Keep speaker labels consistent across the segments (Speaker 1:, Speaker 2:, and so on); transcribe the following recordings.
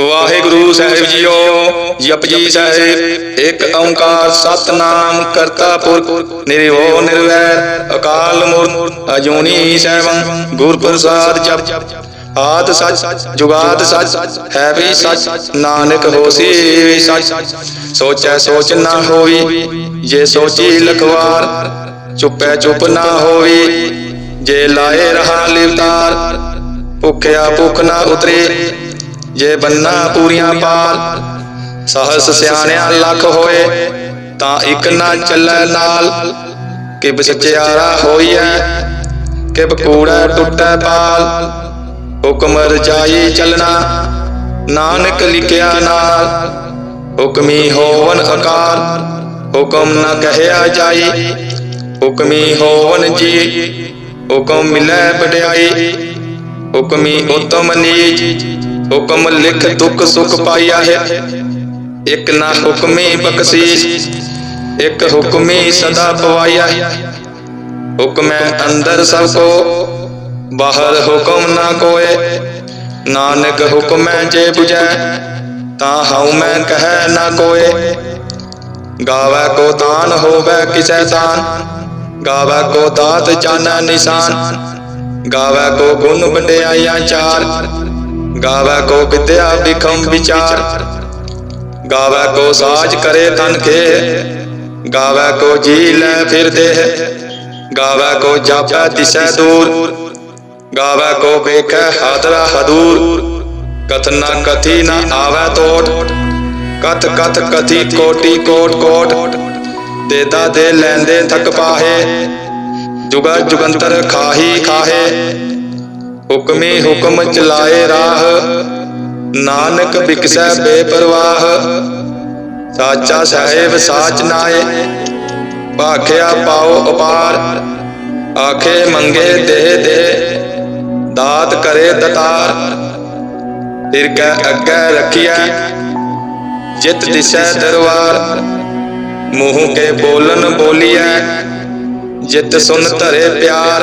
Speaker 1: ਵਾਹਿਗੁਰੂ ਸਾਹਿਬ JIO Japji Sahib ਇੱਕ ਓੰਕਾਰ ਸਤਨਾਮ ਕਰਤਾ ਪੁਰਖ ਨਿਰਭਉ ਨਿਰਵੈਰ ਅਕਾਲ ਮੂਰਤ ਅਜੂਨੀ ਸੈਭੰ ਗੁਰ ਪ੍ਰਸਾਦ ਜਪ ਆਦ ਸੱਚ ਜੁਗਾਦ ਸੱਚ ਹੈ ਵੀ ਸੱਚ ਨਾਨਕ ਹੋਸੀ ਵੀ ਸੱਚ ਸੋਚੈ ਸੋਚ ਨਾ ਹੋਈ ਜੇ ਸੋਚੀ ਲਖਵਾਰ ਚੁੱਪੈ ਚੁੱਪ ਨਾ ਹੋਈ ਜੇ ਲਾਏ ਰਹਾ ਲਿਵਤਾਰ ਭੁਖਿਆ ਭੁਖ ਨਾ ਉਤਰੇ ਜੇ ਬੰਨਾ ਪੂਰੀਆਂ ਪਾਲ, ਸਹਸ ਸਿਆਣਿਆ ਲੱਖ ਹੋਏ, ਤਾਂ ਇੱਕ ਨਾ ਚੱਲੈ ਨਾਲ। ਕਿਬ ਸਚਿਆਰਾ ਹੋਈਐ, ਕਿਬ ਕੂੜਾ ਟੁੱਟੈ ਪਾਲ। ਹੁਕਮ ਰਜਾਈ ਚੱਲਣਾ, ਨਾਨਕ ਲਿਖਿਆ ਨਾਲ। ਹੁਕਮੀ ਹੋਵਨ ਅਕਾਰ ਹੁਕਮ ਨਾ ਕਹਿਆ ਜਾਈ। ਹੁਕਮੀ ਹੋਵਨ ਜੀ, ਹੁਕਮ ਮਿਲੈ ਵਡਿਆਈ। ਹੁਕਮੀ ਉਤਮ ਨੀਚ हुक्म लिख दुख सुख पाया है। एक ना हुक्मे बख्शीश, एक हुक्मे सदा पवाया है। हुक्मे अंदर सबको, बाहर हुक्म ना कोए। नानक हुक्मे जे बुझे, ता हऊ मैं कह ना कोए। गावे को तान होवे किसे दान? गावे को दात जाना निशान। गावे को गुण बंडे आया चार। गावे को विद्या बिखम विचार। गावे को साज करे तन के। गावे को जी ले फिर दे। गावे को जापे दिशा दूर। गावे को बेखे हादरा हदूर। कथ न कथी न आवे तोट। कथ कथ कथी कोटी कोट कोट। देदा दे लेंदे थक पाहे। जुगा जुगंतर खाही खाहे। ਹੁਕਮੀ ਹੁਕਮ ਚਲਾਏ ਰਾਹ ਨਾਨਕ ਬਿਕਸੈ ਬੇਪਰਵਾਹ ਸਾਚਾ ਸਾਹਿਬ ਸਾਚ ਨਾਏ ਭਾਖਿਆ ਪਾਓ ਅਪਾਰ ਆਖੇ ਮੰਗੇ ਦੇ ਦੇ ਦਾਤ ਕਰੇ ਦਤਾਰ ਫਿਰ ਕੈ ਅੱਗੇ ਰਖਿਆ ਜਿਤ ਦਿਸੈ ਦਰਬਾਰ ਮੂੰਹ ਕੇ ਬੋਲਨ ਬੋਲੀਐ ਜਿਤ ਸੁਨ ਧਰੇ ਪਿਆਰ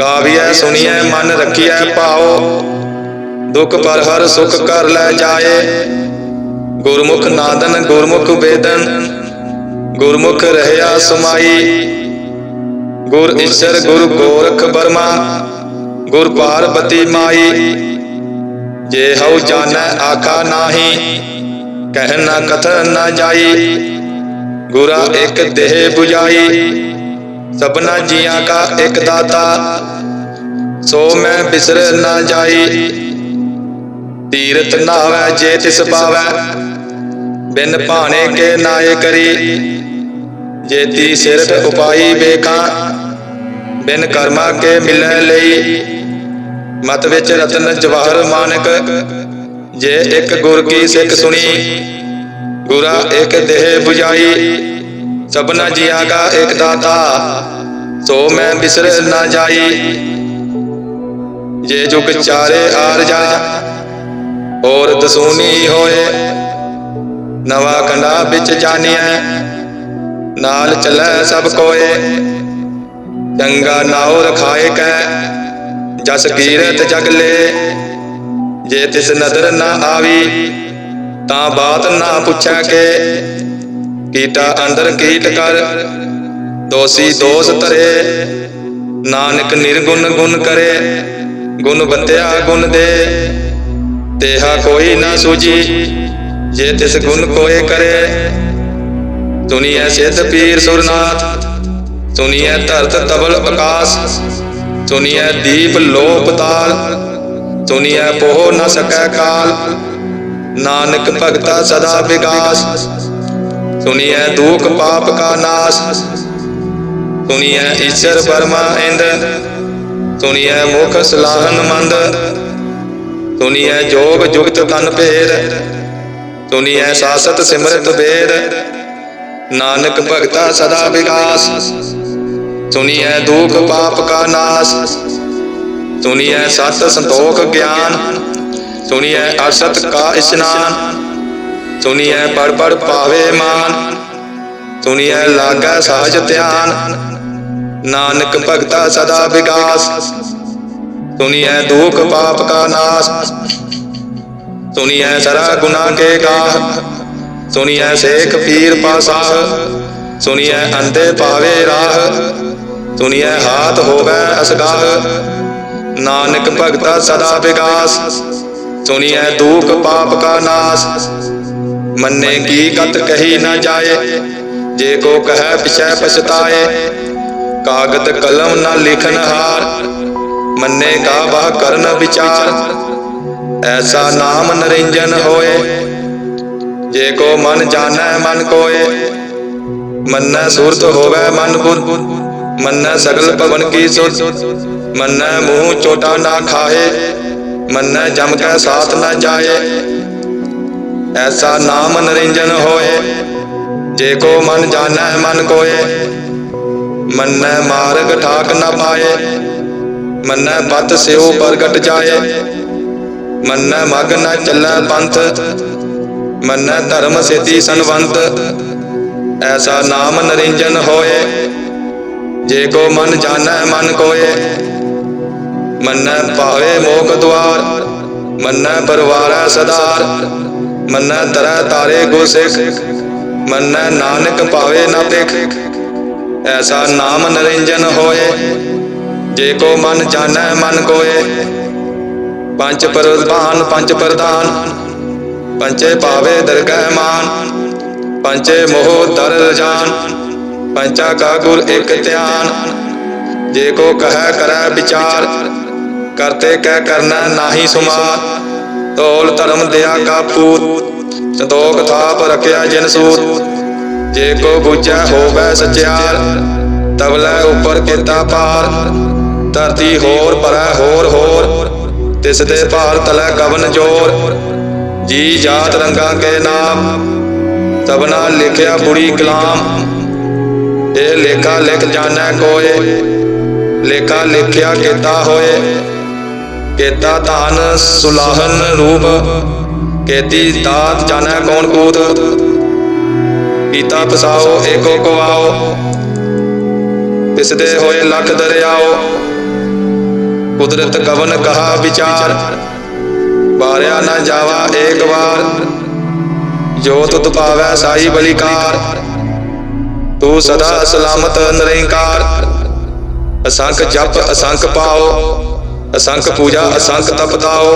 Speaker 1: गाविय सुनिए मन रखिए पाओ। दुख पर हर सुख कर ले जाए। गुरमुख नादन गुरमुख वेदन। गुरमुख रहया सुमाई गुर ईश्वर गुर गोरख बर्मा। गुर पार्वती माई। जे हऊ जान आखा नाही। कह न कथ न जाई। गुरा एक देह बुजाई ਸਭਨਾ ਜੀਆਂ ਕਾ ਇੱਕ ਦਾਤਾ, ਸੋ ਮੈਂ ਬਿਸਰ ਨਾ ਜਾਈ। ਤੀਰਤ ਨਾਵੈ ਜੇ ਤਿਸ ਪਾਵੈ ਬਿਨ ਭਾਣੇ ਕੇ ਨਾਏ ਕਰੀ। ਜੇਤੀ ਸਿਰਫ ਉਪਾਈ ਵੇਖਾਂ, ਬਿਨ ਕਰਮਾ ਕੇ ਮਿਲਣ ਲਈ। ਮਤ ਵਿੱਚ ਰਤਨ ਜਵਾਹਰ ਮਾਨਕ, ਜੇ ਇੱਕ ਗੁਰ ਕੀ ਸਿੱਖ ਸੁਣੀ, ਗੁਰਾ ਇੱਕ ਦੇਹ 부ਜਾਈ सबना जिया का एक दाता तो मैं बिसर ना जाई। ये जुग चारे आर जा, और दसूनी होए। नवा कंडा बिच जानिए, नाल चले सब कोए। चंगा नाओ रखाए कै, जस कीरत जग ले। जे तिस नदर ना आवी, ता बात ना पूछे के। कीटा अंदर कीट कर दोषी दोष तरे नानक निर्गुण गुण करे गुण बत्या गुण दे। तेहा कोई ना सूझी जे तिस गुण कोय करे। सुनिए सिद्ध पीर सुरनाथ सुनिए धरत तबल प्रकाश सुनिए दीप लोप ताल सुनिए पोह न सकै काल। नानक भगता सदा विकास सुनिए दुख पाप का नाश। सुनिए ईश्वर परमा इंद सुनिए मुख सलाहन मंद। सुनिए जोग जुगत तन भेद। सुनिए शासत सिमरत भेद। नानक भगता सदा विकास। सुनिए दुख पाप का नाश। सुनिए सत संतोख ज्ञान। सुनिए असत का स्नान। ਸੁਨੀਐ ਪੜ ਪੜ ਪਾਵੇ ਮਾਨ ਸੁਨੀਐ ਲਾਗੈ ਸਹਜ ਧਿਆਨ ਨਾਨਕ ਭਗਤਾ ਸਦਾ ਵਿਗਾਸ ਸੁਨੀਐ ਦੁਖ ਪਾਪ ਕਾ ਨਾਸ ਸੁਨੀਐ ਸਰਾ ਗੁਨਾ ਕੇ ਗਾਹ ਸੁਨੀਐ ਸੇਖ ਪੀਰ ਪਾਸਾਹ ਸੁਨੀਐ ਅੰਦੇ ਪਾਵੇ ਰਾਹ ਸੁਨੀਐ ਹਾਥ ਹੋਵੇ ਅਸਗਾਹ ਨਾਨਕ ਭਗਤਾ ਸਦਾ ਵਿਗਾਸ ਸੁਨੀਐ ਦੁਖ ਪਾਪ ਕਾ ਨਾਸ मन की गत कही न जाए, जे को कह पिछय पछताए। कागत कलम न लिखन हार, मन्ने का वह करन विचार। ऐसा नाम नरिंजन होए, जे को मन जाने मन कोए। मन सुरत होवे मन बुद्ध मन सगल पवन की सुर मन मुँह चोटा ना खाए मन जम के साथ न जाए। ਐਸਾ ਨਾਮ ਨਰਿੰਜਨ ਹੋਏ ਜੇ ਕੋ ਮਨ ਜਾਣੈ ਮਨ ਕੋਏ ਮੰਨੈ ਮਾਰਗ ਠਾਕ ਨਾ ਪਾਏ ਮੰਨੈ ਪਤ ਸਿਉ ਪ੍ਰਗਟ ਜਾਏ ਮੰਨੈ ਮਗ ਨ ਚੱਲੈ ਪੰਥ ਮੰਨੈ ਧਰਮ ਸੇਤੀ ਸੰਵੰਤ ਐਸਾ ਨਾਮ ਨਰਿੰਜਨ ਹੋਏ ਜੇ ਕੋ ਮਨ ਜਾਣੈ ਮਨ ਕੋਏ ਮੰਨੈ ਭਾਵੇ ਮੋਖ ਦੁਆਰ ਮੰਨੈ ਪਰਵਾਰੈ ਸਦਾਰ ਮੰਨੈ ਤਰੈ ਤਾਰੇ ਗੁਸਿਖ ਮੰਨੈ ਨਾਨਕ ਭਾਵੇ ਨਾ ਤਿਖ ਐਸਾ ਨਾਮ ਨਰਿੰਜਨ ਹੋਏ ਜੇ ਕੋ ਮਨ ਜਾਣੈ ਮਨ ਕੋਏ ਪੰਜ ਪ੍ਰਧਾਨ ਪੰਜ ਪ੍ਰਧਾਨ ਪੰਚੇ ਪਾਵੇ ਦਰਗਹਿ ਮਾਨ ਪੰਚੇ ਮੋਹ ਦਰ ਰਜਾਨ ਪੰਚਾ ਕਾ ਗੁਰ ਇਕ ਧਿਆਨ ਜੇ ਕੋ ਕਹੈ ਕਰੈ ਵਿਚਾਰ ਕਰਤੇ ਕਹਿ ਕਰਨਾ ਨਾਹੀ ਸੁਮਾਰ ਤੋਲ ਧਰਮ ਦਿਆ ਕਾ ਪੂਤ ਸੰਤੋਖ ਥਾਪ ਰਖਿਆ ਜਿਨ ਸੂਤ ਜੇ ਕੋ ਬੁਝੈ ਹੋਵੇ ਸਚਿਆਰ ਤਬਲੇ ਉਪਰ ਕੀਤਾ ਪਾਰ ਧਰਤੀ ਹੋਰ ਪਰੈ ਹੋਰ ਹੋਰ ਤਿਸ ਦੇ ਭਾਰ ਤਲੈ ਕਵਨ ਜੋਰ ਜੀ ਜਾਤ ਰੰਗਾ ਕੇ ਨਾਮ ਤਬਨਾ ਲਿਖਿਆ ਬੁੜੀ ਕਲਾਮ ਇਹ ਲੇਖਾ ਲਿਖ ਜਾਣੈ ਕੋਏ ਲੇਖਾ ਲਿਖਿਆ ਕੀਤਾ ਹੋਏ केता दान सुलाहन रूप केती दात जाने कौन कूद पीता पसाओ एको को आओ होए लख दरियाओ कुदरत कवन कहा विचार बारिया न जावा एक बार जोत तुपावै साई बलिकार तू सदा सलामत निरंकार असंख जप असंख पाओ असंख पूजा असंख तपताओ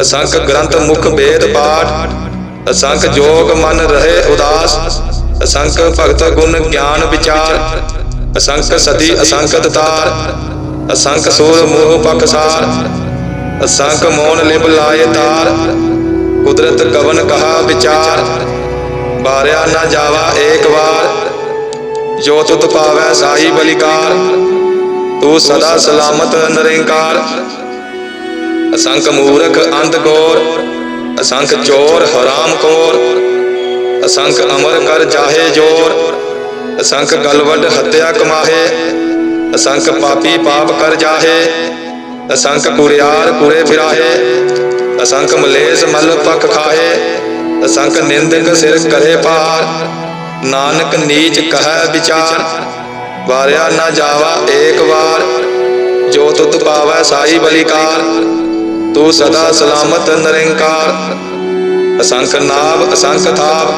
Speaker 1: असंख ग्रंथ मुख वेद पाठ असंख जोग मन रहे उदास असंख भगत गुण ज्ञान विचार असंख सती असंख दतार असंख सूर मोह पकसार असंख मोन लिब लाए तार कुदरत कवन कहा विचार बारिया न जावा एक बार जो तुत पावै साई बलिकार ਤੂੰ ਸਦਾ ਸਲਾਮਤ ਨਿਰੰਕਾਰ ਅਸੰਖ ਮੂਰਖ ਅੰਧ ਗੋਰ ਅਸੰਖ ਚੋਰ ਹਰਾਮ ਕੋਰ ਅਸੰਖ ਅਮਰ ਕਰ ਜਾਹੇ ਜੋਰ ਅਸੰਖ ਗਲਵਡ ਹੱਤਿਆ ਕਮਾਹੇ ਅਸੰਖ ਪਾਪੀ ਪਾਪ ਕਰ ਜਾਹੇ ਅਸੰਖ ਕੁਰਿਆਰ ਕੁਰੇ ਫਿਰਾਹੇ ਅਸੰਖ ਮਲੇਸ ਮਲ ਪਖ ਖਾਹੇ ਅਸੰਖ ਨਿੰਦਕ ਸਿਰ ਕਰੇ ਪਾਰ ਨਾਨਕ ਨੀਚ ਕਹੈ ਵਿਚਾਰ ਵਾਰਿਆ ਨਾ ਜਾਵਾ ਏਕ ਵਾਰ, ਜੋ ਤੁਤ ਪਾਵੈ ਸਾਈ ਬਲਿਕਾਰ, ਤੂੰ ਸਦਾ ਸਲਾਮਤ ਨਿਰੰਕਾਰ। ਅਸੰਖ ਨਾਭ ਅਸੰਖ ਥਾਪ,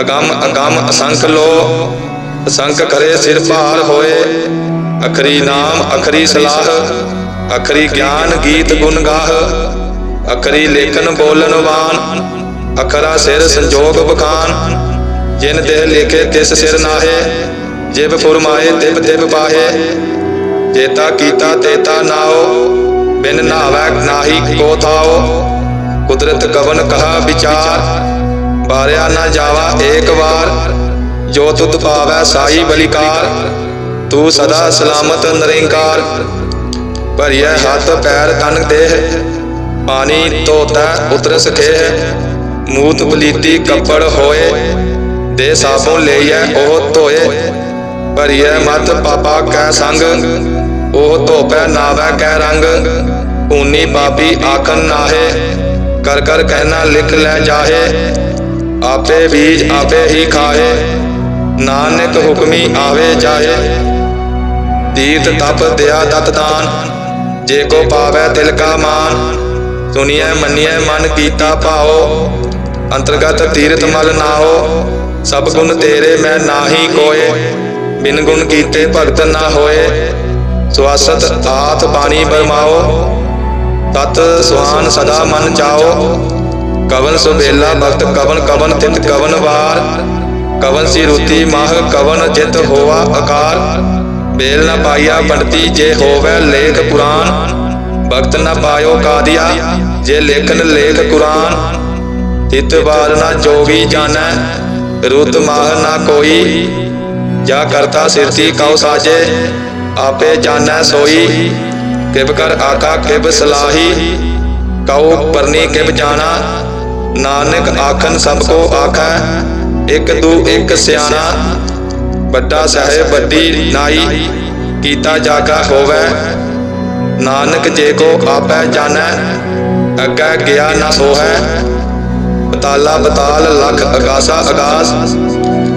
Speaker 1: ਅਗੰਮ ਅਗੰਮ, ਅਸੰਖ ਲੋ ਅਸੰਖ ਕਰੇ ਸਿਰ ਭਾਰ ਹੋਏ। ਅਖਰੀ ਨਾਮ, ਅਖਰੀ ਸਲਾਹ, ਅਖਰੀ ਗਿਆਨ ਗੀਤ ਗੁਣ ਗਾਹ, ਅਖਰੀ ਲੇਖਨ ਬੋਲਨ ਵਾਨ, ਅਖਰਾ ਸਿਰ ਸੰਜੋਗ ਬਖਾਨ। ਜਿਨ ਦੇਹ ਲਿਖੇ ਤਿਸ ਸਿਰ ਨਾਹੇ ਜਿਬ ਫੁਰਮਾਏ ਤਿਬ ਤਿਬ ਪਾਹੇ ਜੇਤਾ ਕੀਤਾ ਤੇਤਾ ਨਾਓ ਬਿਨ ਨਾਵੈ ਨਾਹੀ ਕੋ ਥਾਓ ਕੁਦਰਤ ਕਵਨ ਕਹਾ ਵਿਚਾਰ ਬਾਰਿਆ ਨਾ ਜਾਵਾ ਏਕ ਵਾਰ ਜੋ ਤੁਤ ਪਾਵੈ ਸਾਈ ਬਲਿਕਾਰ ਤੂੰ ਸਦਾ ਸਲਾਮਤ ਨਿਰੰਕਾਰ ਭਰੀਐ ਹੱਥ ਪੈਰ ਤਨ ਦੇਹ ਪਾਣੀ ਧੋਤਾ ਉਤਰ ਸਕੇ ਮੂਤ ਪਲੀਤੀ ਕੱਪੜ ਹੋਏ ਦੇ ਸਾਬੋਂ ਲਈਐ ਉਹ ਧੋਏ ਭਰੀਐ ਮਤ ਪਾਪਾ ਕੈ ਸੰਗ ਉਹ ਧੋਪੈ ਨਾਵੈ ਕੈ ਰੰਗ ਊਨੀ ਪਾਪੀ ਆਖਨ ਨਾਹੇ ਕਰ ਕਰ ਕਹਿਣਾ ਲਿਖ ਲੈ ਜਾਹੇ ਆਪੇ ਬੀਜ ਆਪੇ ਹੀ ਖਾਏ ਨਾਨਕ ਹੁਕਮੀ ਆਵੇ ਜਾਏ ਤੀਰਥ ਤਪ ਦਿਆ ਦਤ ਦਾਨ ਜੇ ਕੋ ਪਾਵੈ ਦਿਲ ਕਾ ਮਾਨ ਸੁਨੀਐ ਮੰਨੀਐ ਮਨ ਕੀਤਾ ਭਾਓ ਅੰਤਰਗਤ ਤੀਰਥ ਮਲ ਨਾਓ ਸਭ ਗੁਣ ਤੇਰੇ ਮੈਂ ਨਾਹੀ ਕੋਏ ਬਿਨ ਗੁਣ ਕੀਤੇ ਭਗਤ ਨਾ ਹੋਏ ਸਵਾਸਤ ਆਤ ਬਾਣੀ ਬਰਮਾਓ ਤਤ ਸੁਹਾਨ ਸਦਾ ਮਨ ਚਾਓ ਕਵਨ ਸੁਬੇਲਾ ਭਗਤ ਕਵਨ ਕਵਨ ਤਿਤ ਕਵਨ ਵਾਰ ਕਵਨ ਸੀ ਰੁਤੀ ਮਾਹ ਕਵਨ ਜਿਤ ਹੋਵਾ ਆਕਾਰ ਬੇਲ ਨਾ ਪਾਈਆ ਪੰਡਤੀ ਜੇ ਹੋਵੇ ਲੇਖ ਪੁਰਾਨ ਭਗਤ ਨਾ ਪਾਇਓ ਕਾਦੀਆ ਜੇ ਲੇਖਨ ਲੇਖ ਕੁਰਾਨ ਤਿਤ ਬਾਰ ਨਾ ਜੋਗੀ ਜਾਣੈ ਰੁਤ ਮਾਹ ਨਾ ਕੋਈ ਜਾ ਕਰਤਾ ਸਿਰਤੀ ਕਉ ਸਾਜੇ, ਆਪੇ ਜਾਣੈ ਸੋਈ। ਕਿਬ ਕਰ ਆਕਾ ਕਿਬ ਸਲਾਹੀ। ਕਉ ਪਰਨੀ ਕਿਬ ਜਾਣਾ। ਨਾਨਕ ਆਖਨ ਸਭ ਕੋ ਆਖੈ, ਇਕ ਦੂ ਇਕ ਸਿਆਣਾ। ਵੱਡਾ ਸਹਿਬ ਵੱਡੀ ਨਾਈ, ਕੀਤਾ ਜਾਗਾ ਹੋਵੇ। ਨਾਨਕ ਜੇ ਕੋ ਆਪੈ ਜਾਣੈ, ਅੱਗੇ ਗਿਆ ਨਾ ਸੋਹੈ। ਬਤਾਲਾ ਬਤਾਲ ਲਖ ਅਗਾਸਾ ਅਗਾਸ।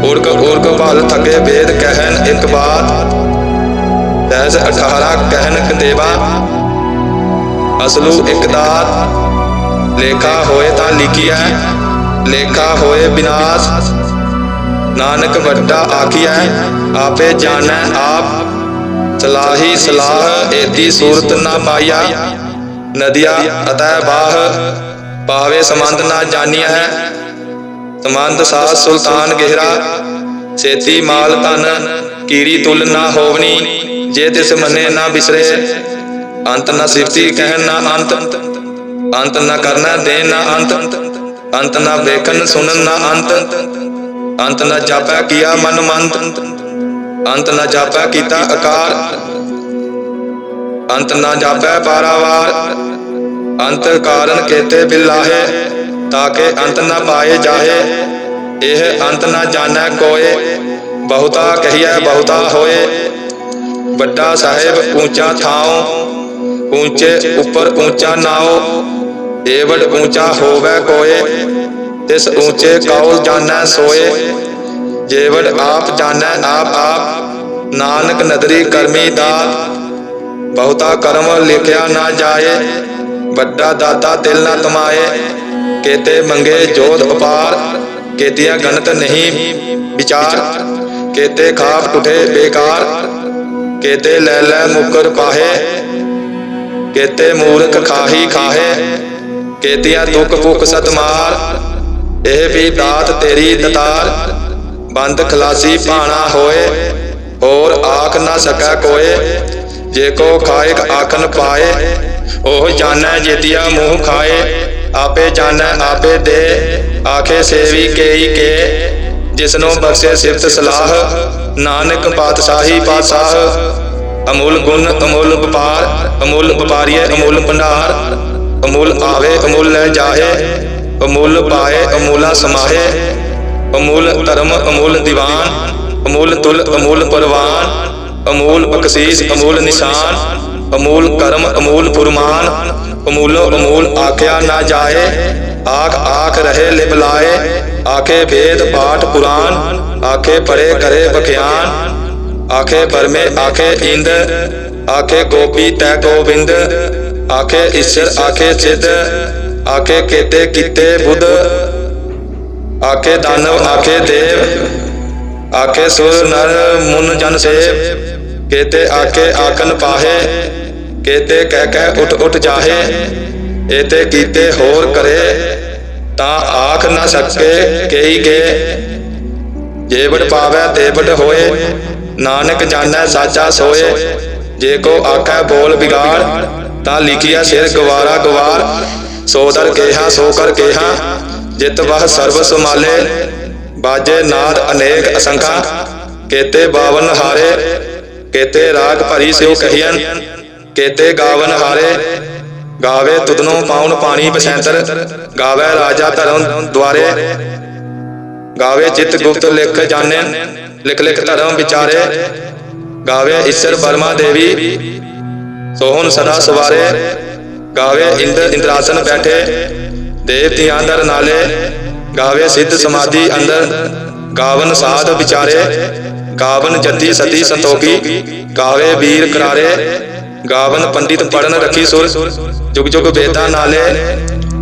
Speaker 1: ਉਰਕ ਉਰਕ ਭਲ ਥਕੇ ਵੇਦ ਕਹਿਨ ਇੱਕ ਬਾਤ। ਤੈਸ 18 ਕਹਿਨ ਕਦੇਵਾ ਅਸਲੂ ਇੱਕ ਦਾਤ। ਲੇਖਾ ਹੋਏ ਤਾਂ ਲਿਖੀਐ ਲੇਖਾ ਹੋਏ ਬਿਨਾਸ਼। ਨਾਨਕ ਵੱਡਾ ਆਖੀਐ ਆਪੇ ਜਾਣੈ ਆਪ। ਸਲਾਹੀ ਸਲਾਹ ਏਤੀ ਸੂਰਤ ਨਾ ਪਾਇਆ ਨਦੀਆ ਅਤੈ ਬਾਹ। ਪਾਵੇ ਸਮੰਦ ਨਾ ਜਾਣੀਐ। ਸਮੰਦ ਸਾਧ ਸੁਲਤਾਨ ਗਹਿਰਾ, ਸੇਤੀ ਮਾਲ ਧਨ, ਕੀਰੀ ਤੁਲ ਨਾ ਹੋਵਨੀ, ਜੇ ਤਿਸ ਮੰਨੇ ਨਾ ਬਿਸਰੇ। ਅੰਤ ਨਾ ਸਿਫਤੀ ਕਹਿਣ ਨਾ ਅੰਤ ਅੰਤ ਨਾ ਕਰਨਾ ਦੇ ਨਾ ਅੰਤ ਅੰਤ ਨਾ ਵੇਖਣ ਸੁਣਨ ਨਾ ਅੰਤ। ਅੰਤ ਨਾ ਜਾਪੈ ਕੀਆ ਮਨ ਮੰਤ, ਅੰਤ ਨਾ ਜਾਪੈ ਕੀਤਾ ਆਕਾਰ ਅੰਤ ਨਾ ਜਾਪੈ ਪਾਰਾਵਾਰ, ਅੰਤ ਕਾਰਨ ਕੇਤੇ ਬਿਲਾਹੇ ताके अंत न पाए जाहे। यह अंत न जाने कोए। बहुता कहिए बहुता होए। बड़ा साहेब ऊँचा थाओ। ऊँचे ऊपर ऊँचा नाओ। एवड ऊँचा होवे कोए। तिस ऊँचे कौल जाने सोए। जेवड आप जाने आप आप। नानक नदरी कर्मी दात। बहुता कर्म लिखया ना जाए। बड़ा दाता तिल ना तमाए। ਤਮਾਏ ਕੇਤੇ ਮੰਗੇ ਜੋਤ ਉਪਾਰ ਕੇਤੀਆਂ ਗਣਤ ਨਹੀਂ ਵਿਚਾਰ ਕੇਤੇ ਖਾਪ ਟੁਟੇ ਬੇਕਾਰ ਕੇਤੇ ਲੈ ਲੈ ਮੁਕਰ ਪਾਹੇ ਕੇਤੇ ਮੂਰਖ ਖਾਹੀ ਖਾਹੇ ਕੇਤੀਆਂ ਦੁੱਖ ਭੁੱਖ ਸਤਮਾਰ ਇਹ ਵੀ ਦਾਤ ਤੇਰੀ ਦਤਾਰ ਬੰਦ ਖਲਾਸੀ ਭਾਣਾ ਹੋਏ ਹੋਰ ਆਖ ਨਾ ਸਕੈ ਕੋਏ ਜੇ ਕੋ ਖਾਇਕ ਆਖਨ ਪਾਏ ਉਹ ਜਾਣੈ ਜੇਤੀਆ ਮੂੰਹ ਖਾਏ, ਆਪੇ ਜਾਣੈ ਆਪੇ ਦੇ, ਆਖੇ ਸੇਵੀ ਕੇਈ ਕੇ। ਜਿਸਨੂੰ ਬਖਸ਼ੇ ਸਿਫਤ ਸਲਾਹ, ਨਾਨਕ ਪਾਤਸ਼ਾਹੀ ਪਾਤਸ਼ਾਹ। ਅਮੁੱਲ ਗੁਣ, ਅਮੁੱਲ ਵਪਾਰ, ਅਮੁੱਲ ਵਪਾਰੀਏ, ਅਮੁੱਲ ਭੰਡਾਰ। ਅਮੁੱਲ ਆਵੇ, ਅਮੁੱਲ ਲੈ ਜਾਹੇ। ਅਮੁੱਲ ਪਾਏ, ਅਮੁੱਲਾ ਸਮਾਹੇ। ਅਮੁੱਲ ਧਰਮ, ਅਮੁੱਲ ਦੀਵਾਨ। ਅਮੁੱਲ ਤੁਲ, ਅਮੁੱਲ ਪਰਵਾਨ। ਅਮੂਲ ਬਖਸ਼ੀਸ਼, ਅਮੂਲ ਨਿਸ਼ਾਨ। अमूल कर्म, अमूल पुरमान अमूलो, अमूल आख्या न जाए, आख आख रहे लिबलाए आखे भेद पाठ पुराण, आखे परे करे बख्यान, आखे परमे, आखे इंद आखे गोपी तै गोविंद, आखे ईश्वर, आखे चिद आखे केते किते बुध, आखे दानव, आखे देव, आखे सुर, नर, मुन, जन, सेव, केते आके आकन पाहे ਕੇਤੇ ਕਹਿ ਕਹਿ ਉਠ ਉਠ ਜਾਹੇ ਏਤੇ ਕੀਤੇ ਹੋਰ ਕਰੇ ਤਾਂ ਆਖ ਨਾ ਸਕੇ ਕਈ ਕੇ ਜੇਵੜ ਪਾਵੈ ਤੇਵੜ ਹੋਏ ਨਾਨਕ ਜਾਣੈ ਸਾਚਾ ਸੋਏ ਜੇ ਕੋ ਆਖੈ ਬੋਲ ਵਿਗਾੜ ਤਾਂ ਲਿਖਿਆ ਸਿਰ ਗਵਾਰਾ ਗਵਾਰ ਸੋ ਦਰ ਕੇਹਾ ਸੋ ਕਰ ਕੇਹਾ ਜਿਤ ਵਹ ਸਰਬ ਸੁਮਾਲੇ ਬਾਜੇ ਨਾਦ ਅਨੇਕ ਅਸੰਖਾ ਕੇਤੇ ਬਾਵਨ ਹਾਰੇ ਕੇਤੇ ਰਾਗ ਭਰੀ ਸਿਉ ਕਹੀਨ ਕੇਤੇ ਗਾਵਨ ਹਾਰੇ ਗਾਵੇ ਤੁਧਨੋਂ ਪਾਉਣ ਪਾਣੀ ਬਸੈਂਤਰ ਗਾਵੇ ਰਾਜਾ ਧਰਮ ਦੁਆਰੇ ਗਾਵੇ ਚਿਤ ਗੁਪਤ ਲਿਖ ਜਾਣੇ ਲਿਖ ਲਿਖ ਧਰਮ ਵਿਚਾਰੇ ਗਾਵੇ ਈਸ਼ਰ ਬਰਮਾ ਦੇਵੀ ਸੋਹਣ ਸਦਾ ਸਵਾਰੇ ਗਾਵੇ ਇੰਦਰ ਇੰਦਰਾਸਨ ਬੈਠੇ ਦੇਵਤਿਆਂ ਅੰਦਰ ਨਾਲੇ ਗਾਵੇ ਸਿੱਧ ਸਮਾਧੀ ਅੰਦਰ ਗਾਵਨ ਸਾਧ ਵਿਚਾਰੇ ਗਾਵਨ ਜਤੀ ਸਤੀ ਸੰਤੋਖੀ ਗਾਵੇ ਵੀਰ ਕਰਾਰੇ गावन पंडित पढ़न रखी सुर। जुग जुग बेदा नाले।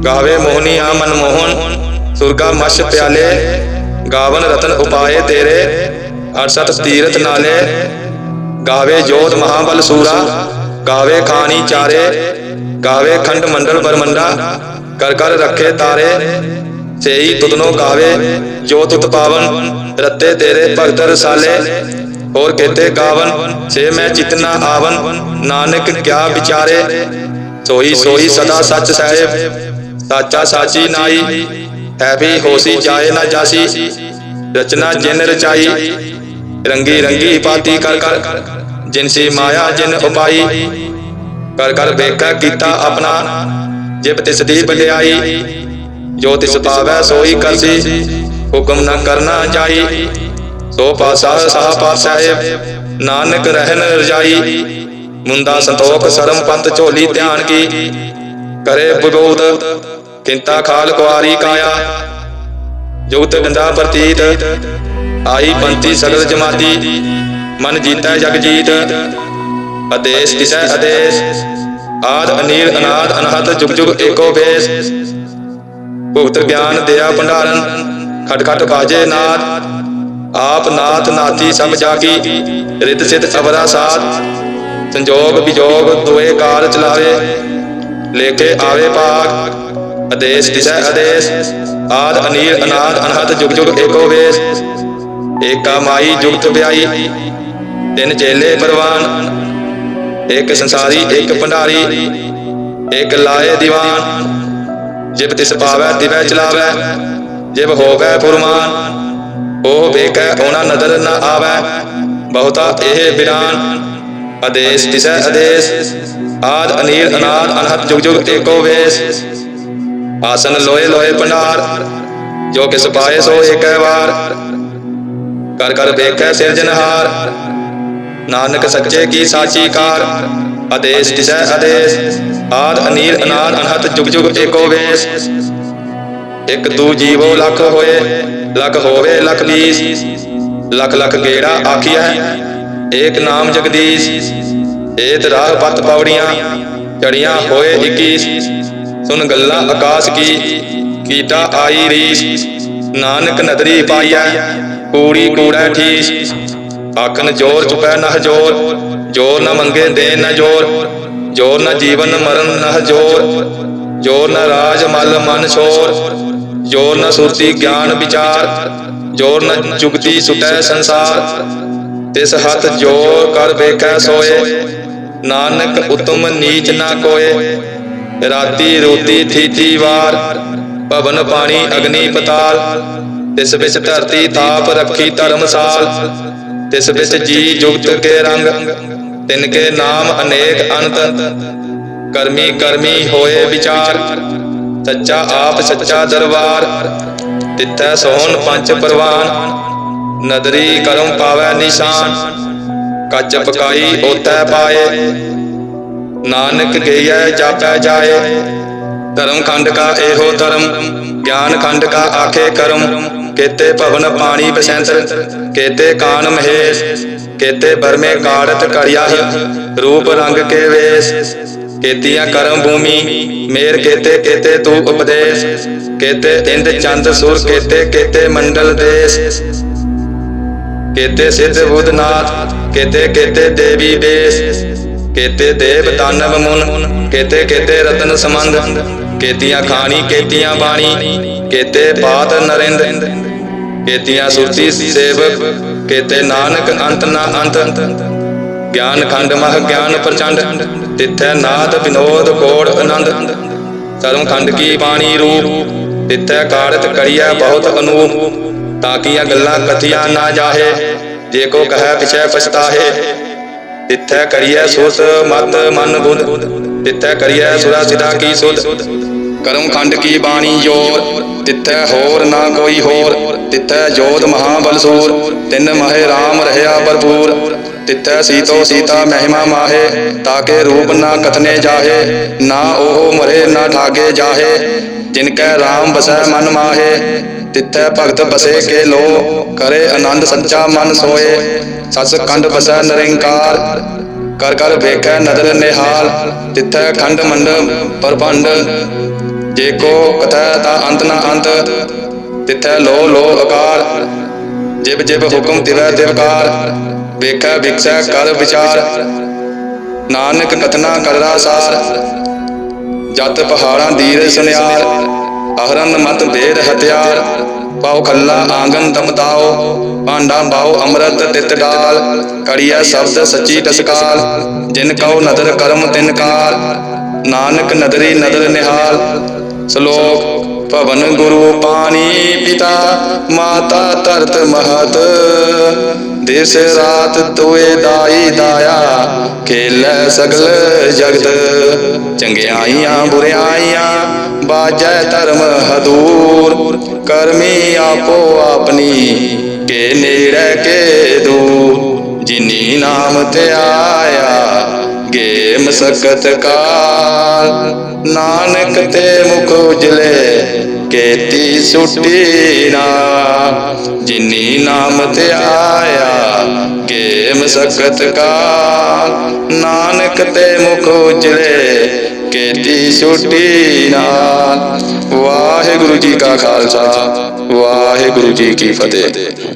Speaker 1: गावे मोहनी आ मनमोहन सुरगा मश प्याले। गावन रतन उपाय तेरे। अरसत तीरथ नाले। गावे जोत महाबल सूरा। गावे खानी चारे। गावे खंड मंडल बरमंडा। कर कर रखे तारे। सेई तुदनो गावे। जोत पावन। रत्ते तेरे भगत रसाले और कहते, गावन से मैं जितना आवन, नानक क्या बिचारे? सोई सोई सदा सच साहेब, साचा साची नाई, है भी होसी जाए ना जासी, रचना जिन रचाई, रंगी रंगी पाती कर कर, जिनसी माया जिन उपाई, कर कर बेका कीता अपना, जिब तिस दी बलियाई, जो तिस पावे सोई करसी, हुक्म न करना जाई। ਕਰਨਾ ਜਾਈ ਸੋ ਪਾਸਾ ਸਾਹ ਪਾਸ ਸਾਹਿਬ ਨਾਨਕ ਰਹਿਨ ਰਜਾਈ ਮੁੰਦਾ ਸੰਤੋਖ ਸਰਮ ਪੰਤ ਝੋਲੀ ਧਿਆਨ ਕੀ ਕਰੇ ਬਗੋਦ ਕਿੰਤਾ ਖਾਲ ਕੁਆਰੀ ਕਾਇਆ ਜੁਗਤ ਗੰਦਾ ਪ੍ਰਤੀਤ ਆਈ ਪੰਤੀ ਸਗਲ ਜਮਾਤੀ ਮਨ ਜੀਤੈ ਜਗ ਜੀਤ ਆਦੇਸ਼ ਦਿਸੈ ਆਦੇਸ਼ ਆਦ ਅਨੀਲ ਅਨਾਦ ਅਨਹਤ ਜੁਗ ਜੁਗ ਏਕੋ ਵੇਸ ਭੁਗਤ ਗਿਆਨ ਦਿਆ ਭੰਡਾਰਨ ਖਟ ਖਟ ਬਾਜੇ ਨਾਦ ਆਪ ਨਾਥ ਨਾਤੀ ਸਭ ਜਾਗੀ ਰਿਤ ਸਿਤ ਅਵਰਾ ਸਾਧ ਸੰਜੋਗ ਵਿਜੋਗ ਦੋਏ ਕਾਲ ਚਲਾਵੇ ਲੇਕੇ ਆਵੇ ਭਾਗ ਆਦੇਸ਼ ਦਿਸੈ ਆਦੇਸ਼ ਆਦ ਅਨੀਲ ਅਨਾਦ ਅਨਹਤ ਜੁਗ ਜੁਗ ਏਕੋ ਵੇਸ ਏਕਾ ਮਾਈ ਜੁਗਤ ਵਿਆਈ ਤਿੰਨ ਚੇਲੇ ਪਰਵਾਨ ਇੱਕ ਸੰਸਾਰੀ ਇੱਕ ਭੰਡਾਰੀ ਇੱਕ ਲਾਏ ਦੀਵਾਨ ਜਿਬ ਤਿਸ ਪਾਵੈ ਤਿਵੈ ਚਲਾਵੈ ਜਿਬ ਹੋਵੈ ਫੁਰਮਾਨ ਉਹ ਵੇਖੈ ਉਹਨਾਂ ਨਦਰ ਨ ਆਵੈ ਬਹੁਤਾ ਇਹ ਬਿਰਾਨ ਆਦੇਸ਼ ਤਿਸੈ ਆਦੇਸ਼ ਆਦ ਅਨੀਲ ਅਨਾਦ ਅਨਹਤ ਜੁਗ ਜੁਗ ਏਕੋ ਵੇਸ ਆਸਨ ਲੋਏ ਲੋਏ ਭੰਡਾਰ ਜੋ ਕਿਸ ਪਾਏ ਸੋ ਏਕੈ ਵਾਰ ਕਰ ਕਰ ਵੇਖੈ ਸਿਰਜਨਹਾਰ ਨਾਨਕ ਸੱਚੇ ਕੀ ਸਾਚੀ ਕਾਰ ਆਦੇਸ਼ ਤਿਸੈ ਆਦੇਸ਼ ਆਦ ਅਨੀਲ ਅਨਾਦ ਅਨਹਤ ਜੁਗ ਜੁਗ ਏਕੋ ਵੇਸ ਇਕ ਦੂ ਜੀਵੋ ਲੱਖ ਹੋਏ लख होवे लख बीस लख लख गेड़ा आखिया है एक नाम जगदीश एत राह पत पौड़िया चढ़िया होए इक्कीस सुन गल्ला आकाश की कीता आई रीस नानक नदरी पाइया कूड़ी कूड़ा ठीस आखन ज़ोर चुपै नह ज़ोर ज़ोर न मंगे दे न ज़ोर ज़ोर न जीवन मरण नह ज़ोर ज़ोर न राज मल मन शोर ज़ोर न सुरती ज्ञान विचार ज़ोर न चुगती सुटै संसार तिस हथ ज़ोर कर बेख सोए नानक उत्तम नीच ना कोए राती रोती थी थी वार पवन पानी अग्नि पताल तिस बिच धरती ताप रखी धर्मसाल तिस बिच जी जुगत के रंग तिनके नाम अनेक अंत करमी करमी होए विचार ਸੱਚਾ ਆਪ, ਸੱਚਾ ਦਰਬਾਰ ਤਿੱਥੈ ਸੋਹਣ ਪੰਜ ਪਰਵਾਨ। ਨਦਰੀ ਕਰਮ ਪਾਵੈ ਨਿਸ਼ਾਨ, ਕੱਚ ਪਕਾਈ ਓਤੈ ਪਾਏ। ਨਾਨਕ ਗਈਐ ਜਾਪੈ ਜਾਏ। ਧਰਮ ਖੰਡ ਕਾ ਇਹੋ ਧਰਮ, ਗਿਆਨ ਖੰਡ ਕਾ ਆਖੇ ਕਰਮ। ਕੇਤੇ ਭਵਨ ਪਾਣੀ ਬਸੈਂਤਰ ਕੇਤੇ ਕਾਨ ਮਹੇਸ਼, ਕੇਤੇ ਬਰਮੇ ਕਾੜਤ ਕੜਿਆ ਰੂਪ ਰੰਗ ਕੇ ਵੇਸ। ਕੇਤੀਆਂ ਕਰਮ ਭੂਮੀ, ਮੇਰ ਕੇਤੇ ਕੇਤੇ ਤੂ ਉਪਦੇਸ਼। ਕੇਤੇ ਇੰਦ ਚੰਦ ਸੁਰ, ਕੇਤੇ ਕੇਤੇ ਮੰਡਲ ਦੇਸ। ਕੇਤੇ ਸਿੱਧ ਬੁੱਧਨਾਥ ਕੇਤੇ ਕੇਤੇ ਦੇਵੀ ਬੇਸ ਕੇਤੇ ਦੇਵ ਦਾਨਵ ਮੁਨ, ਕੇਤੇ ਕੇਤੇ ਰਤਨ ਸਮੰਦ ਕੇਤੀਆਂ ਖਾਣੀ, ਕੇਤੀਆਂ ਬਾਣੀ, ਕੇਤੇ ਬਾਤ ਨਰਿੰਦ। केतिया सुरती सेवक केते नानक अंत ना अंत। ज्ञान खंड मह ज्ञान प्रचंड तिथै नाथ विनोद कोड आनंद। कर्म खंड की बाणी रूप तिथे कारत करिया बहुत अनूप। ताकिया गल्ला कथिया ना जाहे, जे को कह पिछे पछताहे। तिथै करिए सुस मत मन बुद्ध तिथे करिए सुरा सिधा की सुध। ਕਰਮ ਖੰਡ ਕੀ ਬਾਣੀ ਜੋਰ ਤਿੱਥੈ ਹੋਰ ਨਾ ਕੋਈ ਹੋਰ ਤਿੱਥੈ ਜੋਤ ਮਹਾਬਲ ਸੂਰ ਤਿੰਨ ਮਹਿ RAM ਰਹਿਆ ਭਰਪੂਰ ਤਿੱਥੈ ਸੀਤੋ ਸੀਤਾ ਮਹਿਮਾ ਮਾਹੇ ਤਾਕੇ ਰੂਪ ਨਾ ਕਥਨੇ ਜਾਹੇ ਨਾ ਉਹ ਮਰੇ ਨਾ ਠਾਗੇ ਜਾਹੇ ਜਿਨ ਕੈ RAM ਬਸੈ ਮਨ ਮਾਹੇ ਤਿੱਥੈ ਭਗਤ ਬਸੇ ਕੇ ਲੋ ਕਰੇ ਆਨੰਦ ਸੱਚਾ ਮਨ ਸੋਏ ਸਸ ਕੰਡ ਬਸੈ ਨਿਰੰਕਾਰ ਕਰ ਕਰ ਵੇਖੈ ਨਦਰ ਨਿਹਾਲ ਤਿੱਥੈ ਖੰਡ ਮੰਡ जेको कथै ता अंत न अंत, तिथै लो लो अकार। जिब जिब हुक्म दिवै तिवकार वेखै विखसै कर विचार। नानक कथना कररा सार, जत पहाड़ा दीर सुनियार, अहरन मत देर हथियार। पाओ खल्ला आँगन दमताओ भांडा बाओ अमृत तित डाल। कड़िया शब्द सची टसकाल, जिन कहो नदर करम तिन काल नानक नदरी नदर निहाल। श्लोक, पवन गुरु पानी पिता, माता तरत महत। दिस रात तुए दाई दाया, खेल सगल जगत। चंगे आईया, बुरे आईया, बाज धर्म हदूर। करमी आपो अपनी के नेड़े के दूर। जिनी नाम ते आया गे मसकत काल, नानक ते मुख उजले केती सुटी ना। जिनी नाम ते आया गे मसकत काल, नानक ते मुख उजले केती सुटी ना। वाहे गुरु जी का खालसा वाहे गुरु जी की फतेह।